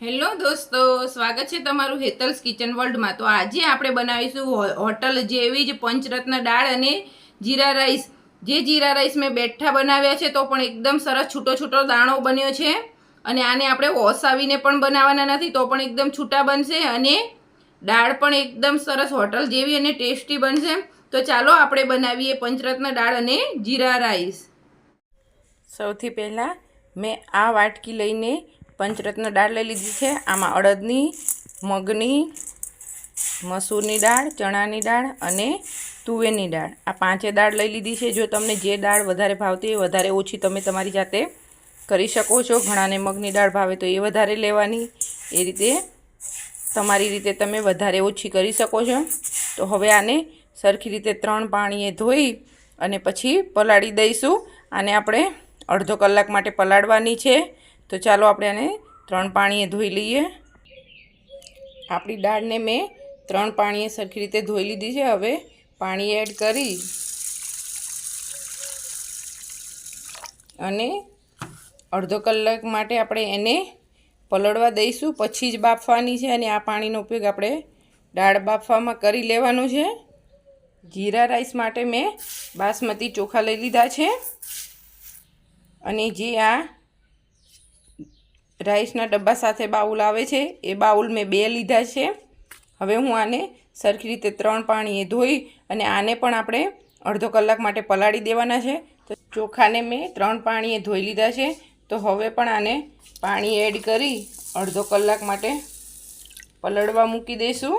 Hello દોસ્તો, સ્વાગત છે તમારું હેતલ્સ કિચન વર્લ્ડમાં. તો આજે આપણે બનાવીશું હોટલ જેવી જ પંચરત્ન દાળ અને જીરા રાઈસ. જે જીરા રાઈસ મેં બેઠા બનાવ્યા છે તો પણ એકદમ સરસ છૂટો છૂટો દાણો બન્યો છે. અને આને આપણે ઓસાવીને પણ બનાવવાના નથી, તો પણ એકદમ છૂટા બનશે અને દાળ પણ એકદમ સરસ હોટલ જેવી અને ટેસ્ટી બનશે. તો ચાલો આપણે બનાવીએ પંચરત્ન દાળ અને જીરા રાઈસ. સૌથી પહેલાં મેં આ વાટકી લઈને પંચરત્ન દાળ લઈ લીધી છે. આમાં અડદની, મગની, મસૂરની દાળ, ચણાની દાળ અને તુવેરની દાળ. આ પાંચે દાળ લઈ લીધી છે. જો તમને જે દાળ વધારે ભાવતી હોય, વધારે ઓછી તમે તમારી જાતે કરી શકો છો. ઘણાને મગની દાળ ભાવે તો એ વધારે લેવાની. એ રીતે તમારી રીતે તમે વધારે ઓછી કરી શકો છો. તો હવે આને સરખી રીતે ત્રણ પાણીએ ધોઈ અને પછી પલાળી દઈશું. આને આપણે અડધો કલાક માટે પલાળવાની છે. તો ચાલો આપણે આને ત્રણ પાણીએ ધોઈ લઈએ. આપણી દાળને મેં ત્રણ પાણીએ સરખી રીતે ધોઈ લીધી છે. હવે પાણી એડ કરી અને અડધો કલાક માટે આપણે એને પલળવા દઈશું. પછી જ બાફવાની છે અને આ પાણીનો ઉપયોગ આપણે દાળ બાફવામાં કરી લેવાનો છે. જીરા રાઈસ માટે મેં બાસમતી ચોખા લઈ લીધા છે. અને જે આ રાઈસના ડબ્બા સાથે બાઉલ આવે છે. એ બાઉલ મેં બે લીધા છે. હવે હું આને સરખી રીતે ત્રણ પાણીએ ધોઈ અને આને પણ આપણે અડધો કલાક માટે પલાળી દેવાના છે. તો ચોખાને મેં ત્રણ પાણીએ ધોઈ લીધા છે. તો હવે પણ આને પાણી એડ કરી અડધો કલાક માટે પલળવા મૂકી દઈશું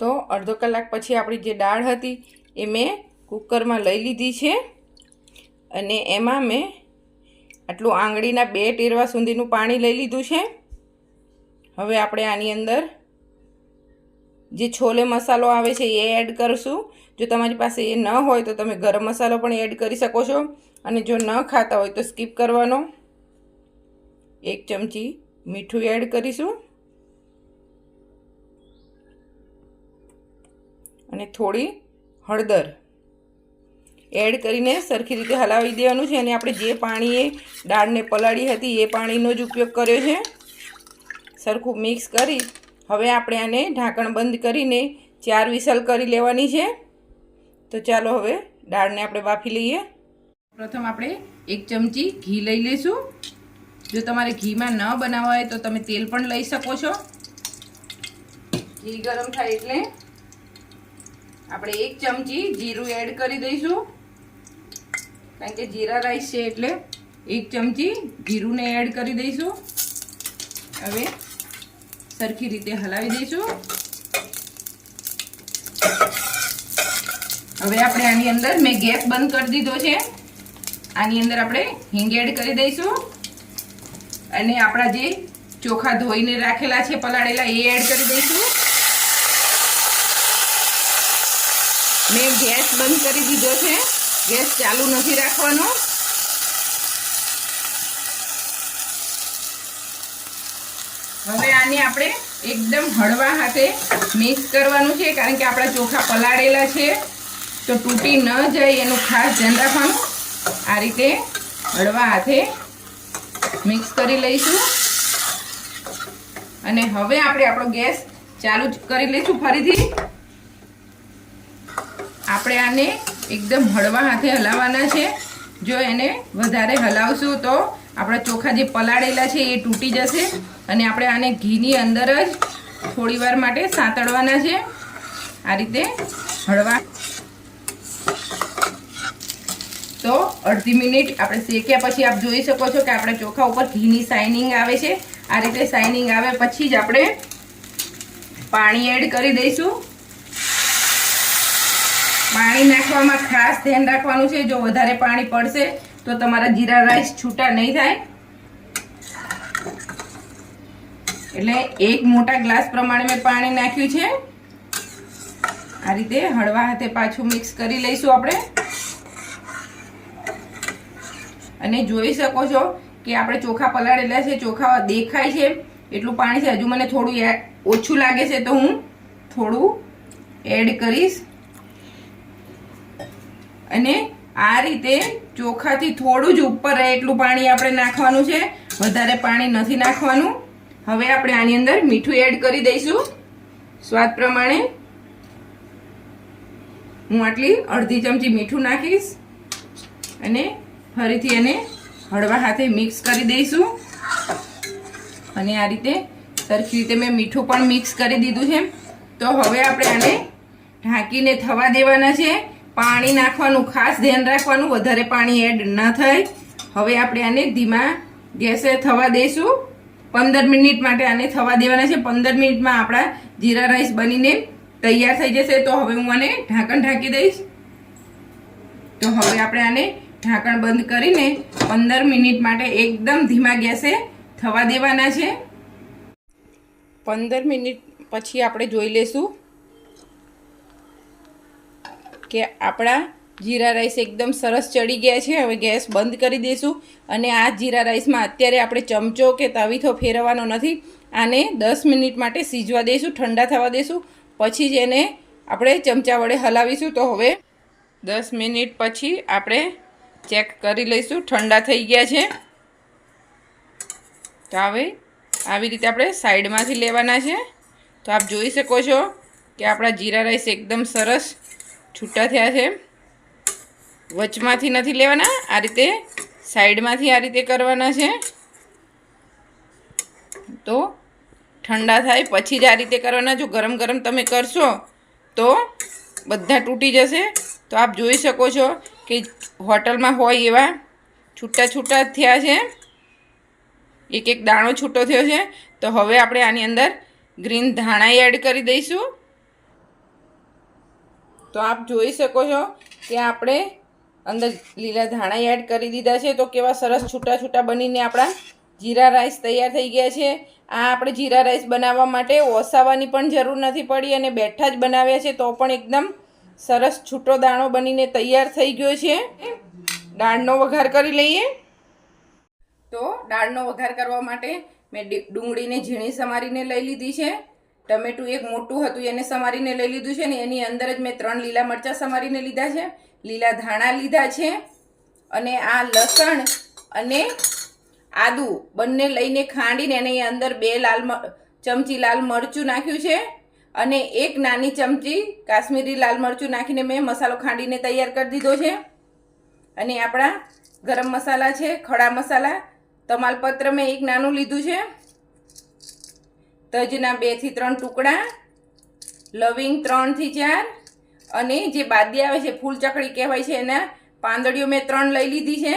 તો અડધો કલાક પછી આપણી જે દાળ હતી એ મેં કુકરમાં લઈ લીધી છે. અને એમાં મેં આટલું આંગળીના બે ટેરવા સુધીનું પાણી લઈ લીધું છે. હવે આપણે આની અંદર જે છોલે મસાલો આવે છે એ એડ કરશું. જો તમારી પાસે એ ન હોય તો તમે ગરમ મસાલો પણ એડ કરી શકો છો. અને જો ન ખાતા હોય તો સ્કીપ કરવાનો. એક ચમચી મીઠું એડ કરીશું. અને થોડી હળદર. એડ કરીને સરખી રીતે હલાવી દેવાનું છે અને આપણે જે પાણીએ દાળને પલાળી હતી એ પાણીનો જ ઉપયોગ કર્યો છે. સરખું મિક્સ કરી હવે આપણે આને ઢાંકણ બંધ કરીને ચાર વિસલ કરી લેવાની છે. તો ચાલો હવે દાળને આપણે બાફી લઈએ. પ્રથમ આપણે એક ચમચી ઘી લઈ લઈશું. જો તમારે ઘીમાં ન બનાવવા હોય તો તમે તેલ પણ લઈ શકો છો. ઘી ગરમ થાય એટલે આપણે એક ચમચી જીરું એડ કરી દઈશું. કારણ કે જીરા રાઈસ છે એટલે એક ચમચી જીરુંને એડ કરી દઈશું. હવે સરખી રીતે હલાવી દઈશું. હવે આપણે આની અંદર મેં ગેસ બંધ કરી દીધો છે. આની અંદર આપણે હિંગ એડ કરી દઈશું. અને આપણા જે ચોખા ધોઈને રાખેલા છે, પલાળેલા, એ એડ કરી દઈશું. મેં ગેસ બંધ કરી દીધો છે. ગેસ ચાલુ નથી રાખવાનો. હવે આને આપણે એકદમ હળવા હાથે મિક્સ કરવાનું છે, કારણ કે આપણા ચોખા પલાળેલા છે. તો તૂટી ન જાય એનું ખાસ ધ્યાન રાખવાનું. આ રીતે હળવા હાથે મિક્સ કરી લઈશું. અને હવે આપણે આપણો ગેસ ચાલુ કરી લઈશું ફરીથી. આપણે આને એકદમ હળવા હાથે હલાવવાના છે. જો એને વધારે હલાવશું તો આપણા ચોખા જે પલાળેલા છે એ તૂટી જશે અને આપણે આને ઘીની અંદર જ થોડીવાર માટે સાંતળવાના છે. આ રીતે હળવા. તો અડધી મિનિટ આપણે શેક્યા પછી આપ જોઈ શકો છો કે આપણા ચોખા ઉપર ઘીની શાઇનિંગ આવે છે. આ રીતે શાઇનિંગ આવે પછી જ આપણે પાણી એડ કરી દઈશું. પાણી નાખવામાં ખાસ ધ્યાન રાખવાનું છે. જો વધારે પાણી પડશે તો તમારા જીરા રાઈસ છૂટા નહીં થાય. એટલે એક મોટા ગ્લાસ પ્રમાણે મેં પાણી નાખ્યું છે. આ રીતે હળવા હાથે પાછું મિક્સ કરી લઈશું આપણે. અને જોઈ શકો છો કે આપણે ચોખા પલાળેલા છે, ચોખા દેખાય છે. એટલું પાણી છે. હજુ મને થોડું ઓછું લાગે છે તો હું થોડું એડ કરીશ. અને આ રીતે ચોખાથી થોડું જ ઉપર રહે એટલું પાણી આપણે નાખવાનું છે. વધારે પાણી નથી નાખવાનું. હવે આપણે આની અંદર મીઠું એડ કરી દઈશું. સ્વાદ પ્રમાણે. હું આટલી અડધી ચમચી મીઠું નાખીશ અને ફરીથી એને હળવા હાથે મિક્સ કરી દઈશું. અને આ રીતે સરખી રીતે મેં મીઠું પણ મિક્સ કરી દીધું છે. તો હવે આપણે આને ઢાંકીને થવા દેવાના છે. પાણી નાખવાનું ખાસ ધ્યાન રાખવાનું, વધારે પાણી એડ ન થાય. હવે આપણે આને ધીમા ગેસે થવા દઈશું પંદર મિનિટ માટે આને થવા દેવાના છે. પંદર મિનિટમાં આપણા જીરા રાઈસ બનીને તૈયાર થઈ જશે. તો હવે હું આને ઢાંકણ ઢાંકી દઈશ. તો હવે આપણે આને ઢાંકણ બંધ કરીને પંદર મિનિટ માટે એકદમ ધીમા ગેસે થવા દેવાના છે. પંદર મિનિટ પછી આપણે જોઈ લેશું. કે આપણા જીરા રાઈસ એકદમ સરસ ચડી ગયા છે, હવે ગેસ બંધ કરી દઈશું અને આ જીરા રાઈસમાં અત્યારે આપણે ચમચો કે તવીથો ફેરવવાનો નથી, આને દસ મિનિટ માટે સીજવા દઈશું ઠંડા થવા દઈશું પછી જ એને આપણે ચમચા વડે હલાવીશું. તો હવે દસ મિનિટ પછી આપણે ચેક કરી લઈશું, ઠંડા થઈ ગયા છે. તો હવે આવી રીતે આપણે સાઈડમાંથી લેવાના છે. તો આપ જોઈ શકો છો કે આપણા જીરા રાઈસ એકદમ સરસ છૂટા થયા છે. વચમાંથી નથી લેવાના, આ રીતે સાઈડમાંથી આ રીતે કરવાના છે. તો ઠંડા થાય પછી જ આ રીતે કરવાના, જો ગરમ ગરમ તમે કરશો તો બધા તૂટી જશે. તો આપ જોઈ શકો છો કે હોટલમાં હોય એવા છૂટા છૂટા થયા છે. એક એક દાણો છૂટો થયો છે. તો હવે આપણે આની અંદર ગ્રીન ધાણા એડ કરી દઈશું. તો આપ જોઈ શકો છો કે આપણે અંદર લીલા ધાણા એડ કરી દીધા છે. તો કેવા સરસ છૂટા છૂટા બનીને આપણા જીરા રાઈસ તૈયાર થઈ ગયા છે. આ આપણે જીરા રાઈસ બનાવવા માટે ઓસાવાની પણ જરૂર નથી પડી અને બેઠા જ બનાવ્યા છે. તો પણ એકદમ સરસ છૂટો દાણો બનીને તૈયાર થઈ ગયો છે. દાળનો વઘાર કરી લઈએ. તો દાળનો વઘાર કરવા માટે મેં ડુંગળીને ઝીણી સમારીને લઈ લીધી છે. ટમેટું એક મોટું હતું, એને સમારીને લઈ લીધું છે ને, એની અંદર જ મેં ત્રણ લીલા મરચાં સમારીને લીધા છે. લીલા ધાણા લીધા છે અને આ લસણ અને આદુ બંને લઈને ખાંડીને એની અંદર બે લાલ ચમચી લાલ મરચું નાખ્યું છે અને એક નાની ચમચી કાશ્મીરી લાલ મરચું નાખીને મેં મસાલો ખાંડીને તૈયાર કરી દીધો છે. અને આપણા ગરમ મસાલા છે, ખડા મસાલા, તમાલપત્ર મેં એક નાનું લીધું છે. તજના બેથી ત્રણ ટુકડા, લવિંગ ત્રણથી ચાર, અને જે બાદી આવે છે ફૂલ ચકડી કહેવાય છે એના, પાંદડીઓ મેં ત્રણ લઈ લીધી છે.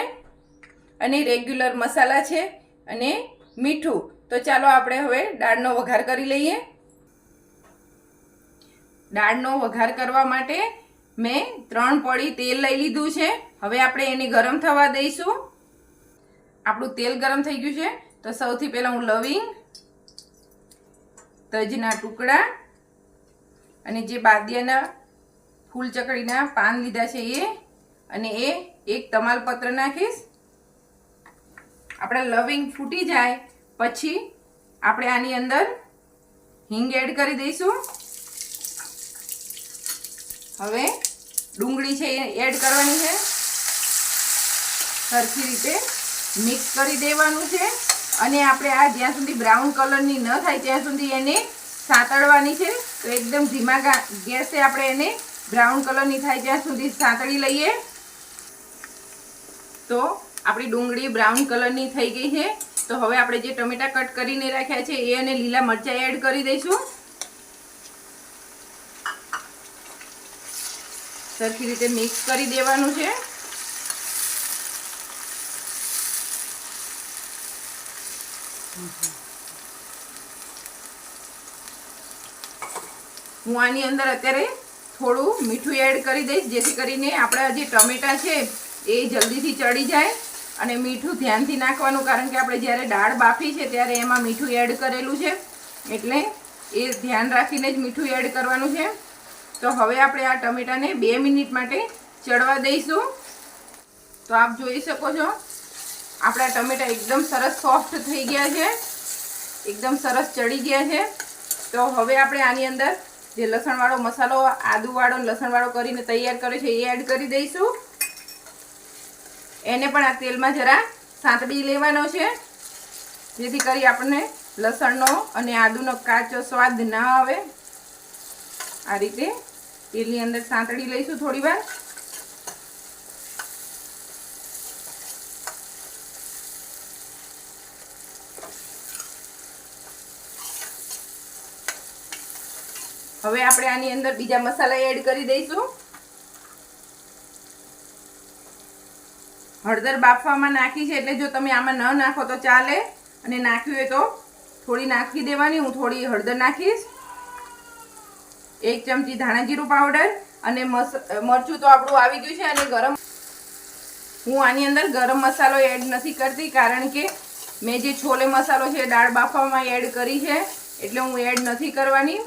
અને રેગ્યુલર મસાલા છે અને મીઠું. તો ચાલો આપણે હવે દાળનો વઘાર કરી લઈએ. દાળનો વઘાર કરવા માટે મેં ત્રણ પડી તેલ લઈ લીધું છે. હવે આપણે એને ગરમ થવા દઈશું. આપણું તેલ ગરમ થઈ ગયું છે. તો સૌથી પહેલાં હું લવિંગ તજના ટુકડા અને જે બાદિયાના ફૂલ ચકડીના પાન લીધા છે એ, અને એ એક તમાલપત્ર નાખીશ. આપણા લવિંગ ફૂટી જાય, પછી આપણે આની અંદર હિંગ એડ કરી દઈશું. હવે ડુંગળી છે એ એડ કરવાની છે. સરખી રીતે મિક્સ કરી દેવાનું છે. અને આપણે આ જ્યાં સુધી બ્રાઉન કલરની ન થાય, ત્યાં સુધી એને સાતળવાની છે. તો એકદમ ધીમા ગેસે આપણે એને બ્રાઉન કલરની થાય ત્યાં સુધી સાતળી લઈએ. તો આપણી ડુંગળી બ્રાઉન કલરની થઈ ગઈ છે. તો હવે આપણે જે ટમેટા કટ કરીને રાખ્યા છે, એ અને લીલા મરચાં એડ કરી દઈશું. સરખી રીતે મિક્સ કરી દેવાનું છે. હું આની અંદર અત્યારે થોડું મીઠું એડ કરી દઈશ, જેથી કરીને આપણા જે ટમેટાં છે એ જલ્દીથી ચડી જાય અને મીઠું ધ્યાનથી નાખવાનું, કારણ કે આપણે જ્યારે દાળ બાફી છે ત્યારે એમાં મીઠું એડ કરેલું છે. એટલે એ ધ્યાન રાખીને જ મીઠું એડ કરવાનું છે. તો હવે આપણે આ ટમેટાને બે મિનિટ માટે ચડવા દઈશું. તો આપ જોઈ શકો છો, આપણા ટમેટા એકદમ સરસ સોફ્ટ થઈ ગયા છે. એકદમ સરસ ચડી ગયા છે. તો હવે આપણે આની અંદર જે લસણવાળો મસાલો, આદુવાળો લસણવાળો કરીને તૈયાર કર્યો છે, એ એડ કરી દઈશું. એને પણ આ તેલમાં જરા સાંતળી લેવાનો છે, જેથી કરી આપણને લસણનો અને આદુનો કાચો સ્વાદ ના આવે. આ રીતે તેલની અંદર સાંતળી લઈશું થોડી હવે આપણે આની અંદર બીજા મસાલા એડ કરી દઈશું. હળદર બાફવામાં નાખી છે એટલે જો તમે આમાં ન નાખો તો ચાલે. અને નાખ્યું હોય તો થોડી નાખી દેવાની. હું થોડી હળદર નાખીશ. એક ચમચી ધાણા જીરું પાવડર અને મસ, મરચું તો આપણું આવી ગયું છે અને ગરમ હું આની અંદર ગરમ મસાલો એડ નથી કરતી કારણ કે મેં જે છોલે મસાલો છે દાળ બાફવામાં એડ કરી છે. એટલે હું એડ નથી કરવાની.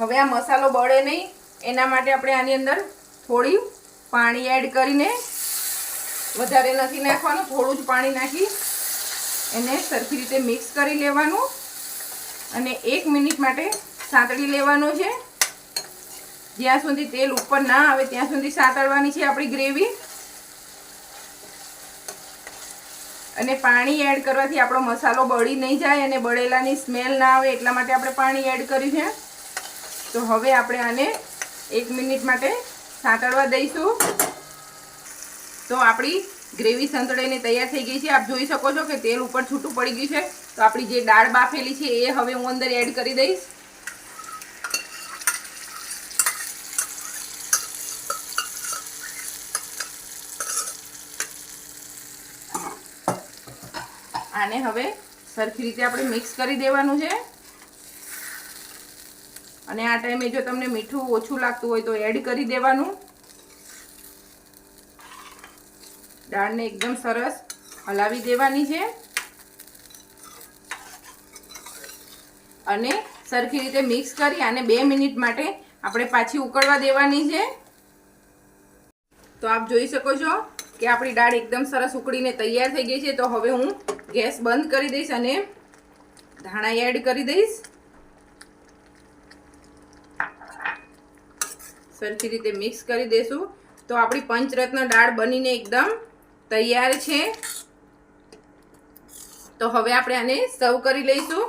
હવે આ મસાલો બળે નહીં. એના માટે આપણે આની અંદર થોડી પાણી એડ કરીને વધારે નથી નાખવાનું. થોડું જ પાણી નાખી એને સરખી રીતે મિક્સ કરી લેવાનું. અને એક મિનિટ માટે સાંતળી લેવાનું છે. જ્યાં સુધી તેલ ઉપર ના આવે, ત્યાં સુધી સાંતળવાની છે આપણી ગ્રેવી. અને પાણી એડ કરવાથી આપણો મસાલો બળી નહીં જાય અને બળેલાની સ્મેલ ના આવે એટલા માટે આપણે પાણી એડ કર્યું છે. તો હવે આપણે આને એક મિનિટ માટે સાંતળવા દઈશું. તો આપણી ગ્રેવી સંતળાઈને તૈયાર થઈ ગઈ છે. આપ જોઈ શકો છો કે તેલ ઉપર છૂટું પડી ગયું છે. તો આપણી જે દાળ બાફેલી છે એ હવે હું અંદર એડ કરી દઈશ. આને હવે સરખી રીતે આપણે મિક્સ કરી દેવાનું છે. અને આ ટાઈમે જો તમને મીઠું ઓછું લાગતું હોય તો એડ કરી દેવાનું. દાળને એકદમ સરસ હલાવી દેવાની છે. અને સરખી રીતે મિક્સ કરી અને બે મિનિટ માટે આપણે પાછી ઉકળવા દેવાની છે. તો આપ જોઈ શકો છો કે આપણી દાળ એકદમ સરસ ઉકળીને તૈયાર થઈ ગઈ છે, તો હવે હું ગેસ બંધ કરી દઈશ અને ધાણા એડ કરી દઈશ. સરખી રીતે મિક્સ કરી દઈશું તો આપણી પંચરત્ન દાળ બનીને એકદમ તૈયાર છે. તો હવે આપણે આને સર્વ કરી લઈશું.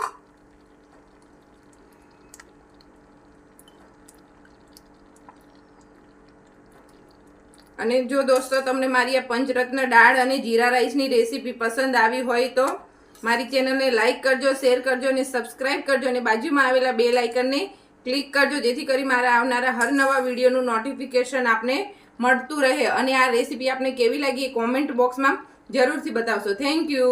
અને જો દોસ્તો, તમને મારી આ પંચરત્ન દાળ અને જીરા રાઈસની રેસીપી પસંદ આવી હોય તો મારી ચેનલને લાઇક કરજો, શેર કરજો અને સબસ્ક્રાઈબ કરજો અને બાજુમાં આવેલા બે લાઇકનને ક્લિક કરજો, જેથી કરી મારા આવનારા હર નવા વિડીયોનું નોટિફિકેશન આપને મળતું રહે. અને આ રેસીપી આપને કેવી લાગી એ કોમેન્ટ બોક્સમાં જરૂરથી બતાવશો. Thank you